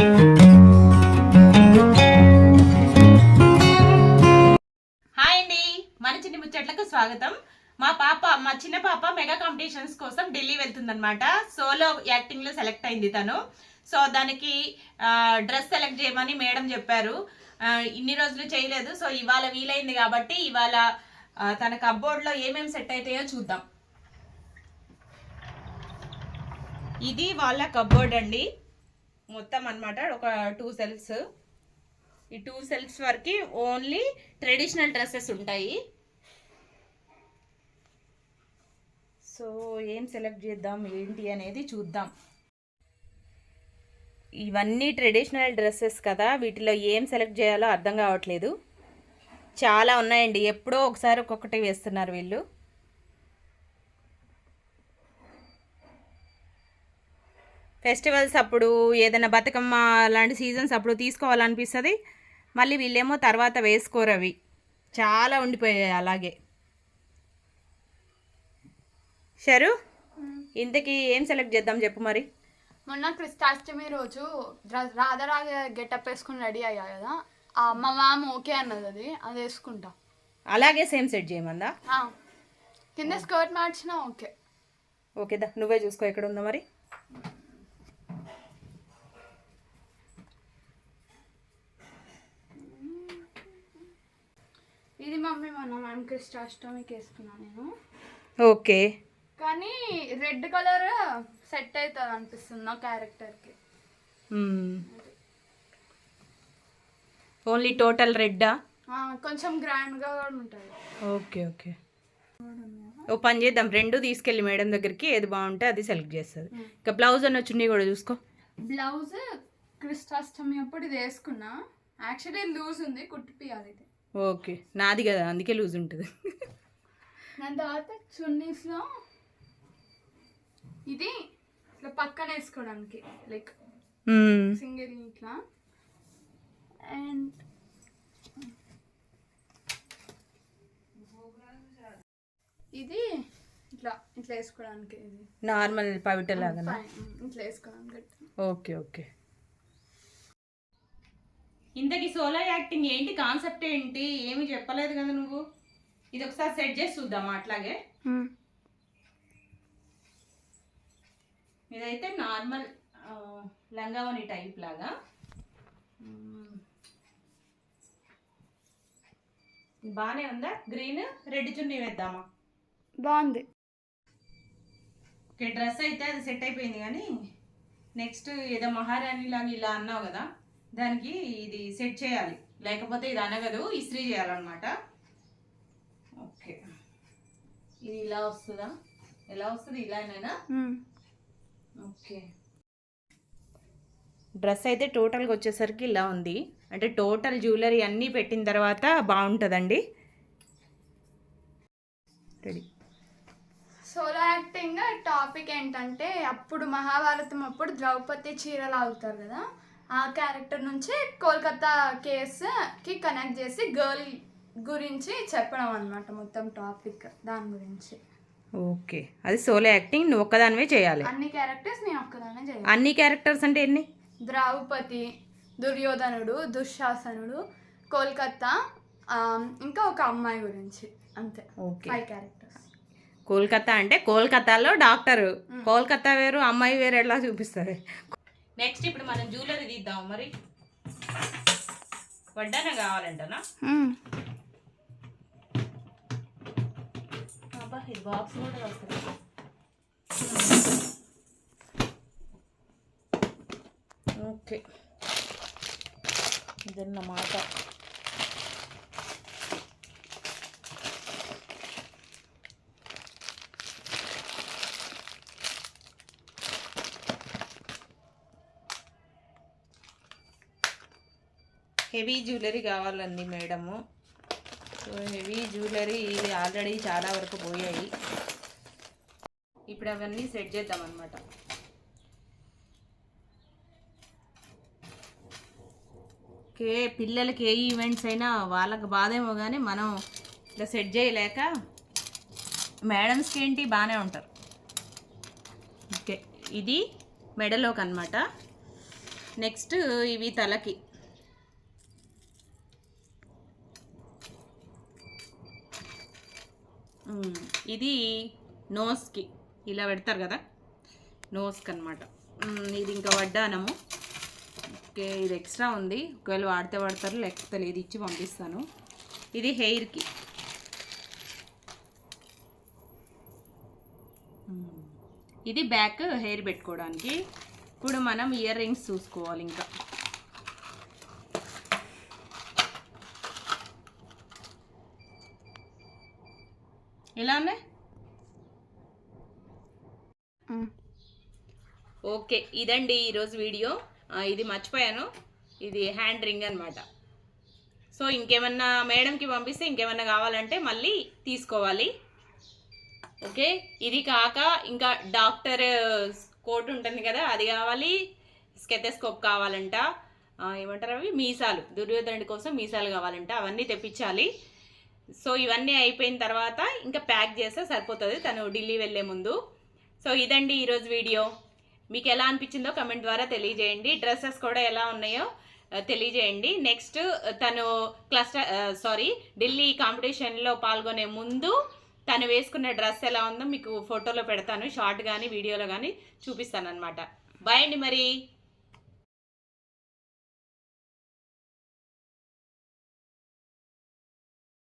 Hi అండి. మన చిన్ని ముచ్చట్లకు స్వాగతం. మా పాప మా చిన్న పాప మెగా కాంపిటీషన్స్ కోసం ఢిల్లీ వెళ్తుందనమాట సోలో యాక్టింగ్లో సెలెక్ట్ అయింది తను. సో దానికి డ్రెస్ సెలెక్ట్ చేయమని మేడం చెప్పారు. ఇన్ని రోజులు చేయలేదు. సో ఇవాళ వీలైంది కాబట్టి ఇవాళ తన కబ్బోర్డ్లో ఏమేమి సెట్ అవుతాయో చూద్దాం. ఇది వాళ్ళ కబ్బోర్డ్ అండి. మొత్తం అన్నమాట. ఒక టూ సెల్స్ ఈ టూ సెల్స్ వరకు ఓన్లీ ట్రెడిషనల్ డ్రెస్సెస్ ఉంటాయి. సో ఏం సెలెక్ట్ చేద్దాం? ఏంటి అనేది చూద్దాం. ఇవన్నీ ట్రెడిషనల్ డ్రెస్సెస్ కదా. వీటిలో ఏం సెలెక్ట్ చేయాలో అర్థం కావట్లేదు. చాలా ఉన్నాయండి. ఎప్పుడో ఒకసారి ఒక్కొక్కటి వేస్తున్నారు వీళ్ళు. ఫెస్టివల్స్ అప్పుడు ఏదైనా బతుకమ్మ లాంటి సీజన్స్ అప్పుడు తీసుకోవాలనిపిస్తుంది. మళ్ళీ వీళ్ళేమో తర్వాత వేసుకోరు అవి. చాలా ఉండిపోయాయి అలాగే. షరు ఇంతకీ ఏం సెలెక్ట్ చేద్దాం చెప్పు మరి. మొన్న కృష్ణాష్టమి రోజు రాధరాగ గెటప్ వేసుకుని రెడీ అయ్యా కదా. ఆ మా మామ ఓకే అన్నది అది అది వేసుకుంటా. అలాగే సేమ్ సెట్ చేయమందా. కింద స్కర్ట్ మార్చినా ఓకే. ఓకేదా నువ్వే చూసుకో ఎక్కడ ఉందో మరి. ఇది మమ్మీ మొన్న మ్యామ్ కృష్ణాష్టమికి వేసుకున్నా నేను. ఓకే. కానీ రెడ్ కలర్ సెట్ అవుతుంది అనిపిస్తుంది నా క్యారెక్టర్కి ఓన్లీ టోటల్ రెడ్డా కొంచెం గ్రాండ్గా కూడా ఉంటుంది. Okay okay. ఓ పని చేద్దాం. రెండు తీసుకెళ్ళి మేడం దగ్గరికి. ఏది బాగుంటే అది సెలెక్ట్ చేస్తుంది. ఇంకా బ్లౌజ్ అన్న చున్నీ కూడా చూసుకో. బ్లౌజ్ కృష్ణాష్టమి అప్పుడు ఇది వేసుకున్నా. యాక్చువల్లీ లూజ్ ఉంది. కుట్టిపియాలి ఇది. ఓకే. నాది కదా అందుకే లూజ్ ఉంటుంది. దాని తర్వాత చున్నీస్లో ఇది ఇట్లా పక్కన వేసుకోవడానికి లైక్. సింగిల్ ఇట్లా. అండ్ ఇది ఇట్లా ఇట్లా వేసుకోవడానికి ఇది. నార్మల్ పవిట లాగా. ఇట్లా వేసుకోవడానికి. Okay okay. ఇంతకి సోలో యాక్టింగ్ ఏంటి? కాన్సెప్ట్ ఏంటి? ఏమి చెప్పలేదు కదా నువ్వు. ఇది ఒకసారి సెట్ చేసి చూద్దామా అట్లాగే? ఇదైతే నార్మల్ లంగావని టైప్ లాగా. బాగానే ఉందా? గ్రీన్ రెడ్ చున్నీ వేద్దామా? బాగుంది. ఓకే డ్రెస్ అయితే అది సెట్ అయిపోయింది కానీ నెక్స్ట్ ఏదో మహారాణి లాగా ఇలా అన్నావు కదా. దానికి ఇది సెట్ చేయాలి. లేకపోతే ఇది అనగదు ఇస్త్రీ చేయాలన్నమాట. ఓకే. ఇది ఇలా వస్తుందా? ఎలా వస్తుంది? ఇలానేనా ఓకే. డ్రెస్ అయితే టోటల్గా వచ్చేసరికి ఇలా ఉంది. అంటే టోటల్ జ్యువెలరీ అన్నీ పెట్టిన తర్వాత బాగుంటుందండి. రెడీ. సోలో యాక్టింగ్ టాపిక్ ఏంటంటే అప్పుడు మహాభారతం అప్పుడు ద్రౌపది చీరలు ఆగుతారు కదా? ఆ క్యారెక్టర్ నుంచి కోల్కతా కేసుకి కనెక్ట్ చేసి గర్ల్ గురించి చెప్పడం అనమాట మొత్తం టాపిక్ దాని గురించి. ఓకే. అది సోలో యాక్టింగ్ నువ్వు ఒక్కదానివే చేయాలి. అన్ని క్యారెక్టర్స్ నేను ఒక్కదానే చేయాలి. అన్ని క్యారెక్టర్స్ అంటే ఎన్ని? ద్రౌపది దుర్యోధనుడు దుశ్శాసనుడు కోల్కతా ఆ, ఇంకా ఒక అమ్మాయి గురించి. అంతే. ఓకే. ఫైవ్ క్యారెక్టర్స్ కోల్కతా అంటే కోల్కతాలో డాక్టర్. కోల్కతా వేరు అమ్మాయి వేరు ఎట్లా చూపిస్తుంది? నెక్స్ట్ ఇప్పుడు మనం జ్యువెలరీ తీద్దాం మరి. వడ్డాన కావాలంటనా? ఇది బాక్స్ కూడా వస్తుంది. ఓకే. ఇదన్నమాట. హెవీ జ్యువెలరీ కావాలండి మేడము. సో హెవీ జ్యువెలరీ ఇవి ఆల్రెడీ చాలా వరకు పోయాయి. ఇప్పుడు అవన్నీ సెట్ చేద్దాం అనమాట కే పిల్లలకి ఏ ఈవెంట్స్ అయినా వాళ్ళకి బాధేమో కానీ మనం ఇట్లా సెట్ చేయలేక మేడమ్స్కి ఏంటి బాగానే ఉంటారు. ఓకే ఇది మెడలోకి అనమాట నెక్స్ట్ ఇవి తలకి. ఇది నోస్కి. ఇలా పెడతారు కదా? నోస్కి అనమాట ఇది ఇంకా వడ్డానము. ఓకే ఇది ఎక్స్ట్రా ఉంది. ఒకవేళ వాడితే వాడతారు లేకపోతే లేదు ఇచ్చి పంపిస్తాను. ఇది హెయిర్కి. ఇది బ్యాక్ హెయిర్ పెట్టుకోవడానికి. ఇప్పుడు మనం ఇయర్ రింగ్స్ చూసుకోవాలి ఇంకా. ఎలా ఉన్నాయి? ఓకే ఇదండి ఈరోజు వీడియో. ఇది మర్చిపోయాను. ఇది హ్యాండ్ రింగ్ అనమాట సో ఇంకేమన్నా మేడంకి పంపిస్తే ఇంకేమన్నా కావాలంటే మళ్ళీ తీసుకోవాలి. ఓకే ఇది కాక ఇంకా డాక్టర్ కోట్ ఉంటుంది కదా అది కావాలి. స్కెథెస్కోప్ కావాలంట. ఏమంటారు అవి? మీసాలు. దుర్యోధనుడి కోసం మీసాలు కావాలంట. అవన్నీ తెప్పించాలి. సో ఇవన్నీ అయిపోయిన తర్వాత ఇంకా ప్యాక్ చేస్తే సరిపోతుంది. తను ఢిల్లీ వెళ్ళే ముందు. సో ఇదండి ఈరోజు వీడియో. మీకు ఎలా అనిపించిందో కమెంట్ ద్వారా తెలియజేయండి. డ్రెస్సెస్ కూడా ఎలా ఉన్నాయో తెలియజేయండి. నెక్స్ట్ తను క్లస్టర్ సారీ ఢిల్లీ కాంపిటీషన్లో పాల్గొనే ముందు తను వేసుకున్న డ్రెస్ ఎలా ఉందో మీకు ఫోటోలో పెడతాను. షార్ట్ కానీ వీడియోలో కానీ చూపిస్తాను అనమాట బాయ్ అండి మరి.